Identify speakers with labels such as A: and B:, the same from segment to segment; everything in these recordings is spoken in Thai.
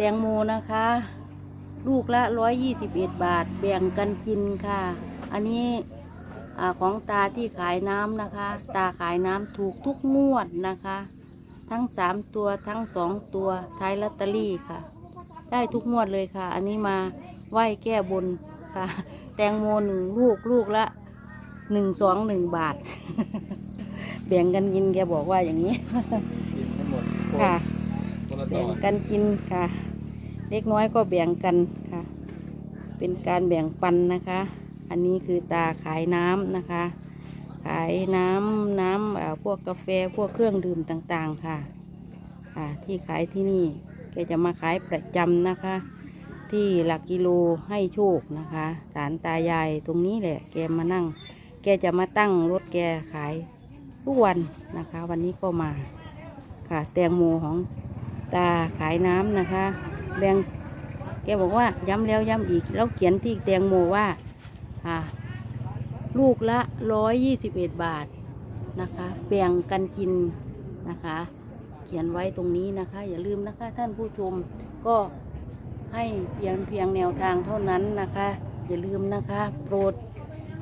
A: แตงโมนะคะ ลูกละร้อยยี่สิบเอ็ดบาท แบ่งกันกินค่ะ อันนี้อาของตาที่ขายน้ำนะคะ ตาขายน้ำถูกทุกงวดนะคะ ทั้งสามตัวทั้งสองตัวท้ายลอตเตอรี่ค่ะ ได้ทุกงวดเลยค่ะ อันนี้มาไหว้แก้บนค่ะ แตงโมหนึ่งลูกลูกละหนึ่งสองหนึ่งบาท แบ่งกันกินแกบอกว่าอย่างนี้
B: กินทั้งหมด
A: ค่ะ
B: คนละต
A: แบ่
B: องน
A: กันกินค่ะ เล็กน้อยก็แบ่งกันค่ะ เป็นการแบ่งปันนะคะ อันนี้คือตาขายน้ำนะคะ ขายน้ำน้ำเอ่อพวกกาแฟพวกเครื่องดื่มต่างๆค่ะค่ะ ที่ขายที่นี่แกจะมาขายประจำนะคะ ที่หลักกิโลให้โชคนะคะศาลตายายตรงนี้แหละแกมานั่ง แกจะมาตั้งรถแกขายทุกวันนะคะ วันนี้ก็มาค่ะ แตงโมของตาขายน้ำนะคะ แบ่งแกบอกว่าย้ำแล้วย้ำอีกแล้วเขียนที่แตงโมว่าลูกละร้อยยี่สิบเอ็ดบาทนะคะแบ่งกันกินนะคะ เขียนไว้ตรงนี้นะคะ อย่าลืมนะคะท่านผู้ชมก็ให้เพียงเพียงแนวทางเท่านั้นนะคะ อย่าลืมนะคะ โปรด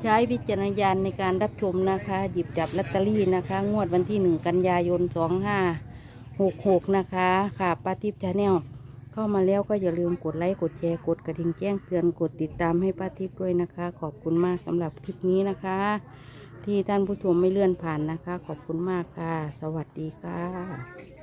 A: ใช้วิจารณญาณในการรับชมนะคะ หยิบจับลอตเตอรี่นะคะ งวดวันที่หนึ่งกันยายนสองห้าหกหกนะคะค่ะป้าทิพย์ชาแนล เข้ามาแล้วก็อย่าลืมกดไลค์กดแชร์กดกระดิ่งแจ้งเตือนกดติดตามให้ป้าทิพย์ด้วยนะคะ ขอบคุณมากสำหรับคลิปนี้นะคะ ที่ท่านผู้ชมไม่เลื่อนผ่านนะคะ ขอบคุณมากค่ะ สวัสดีค่ะ